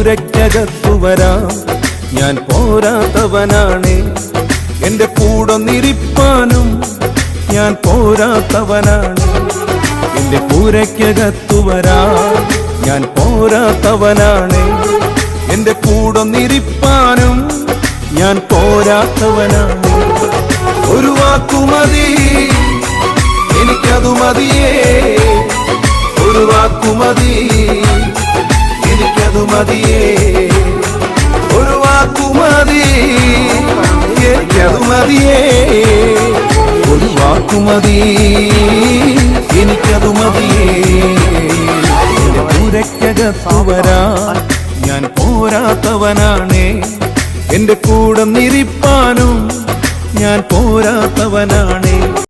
പൂരയ്ക്കകത്തു വരാം. ഞാൻ പോരാത്തവനാണ്. കൂടെ കൂടൊന്നിരിപ്പാനും ഞാൻ പോരാത്തവനാണ്. എന്റെ പൂരയ്ക്കകത്തുവരാ ഞാൻ പോരാത്തവനാണ്. കൂടെ കൂടൊന്നിരിപ്പാനും ഞാൻ പോരാത്തവനാണ്. ഒരു വാക്കു മതി. എനിക്കതു മതിയേ. ഒരു വാക്കുമതി എനിക്കതു വാക്കു മതി. എനിക്കതു മതിയേ. ഒരു വാക്കുമതി എനിക്കതു മതിയേ. എന്റെ പൂരയ്ക്കകത്തു വരാൻ ഞാൻ പോരാത്തവനാണേ. എന്റെ കൂടെ നിരിപ്പാനും ഞാൻ പോരാത്തവനാണേ.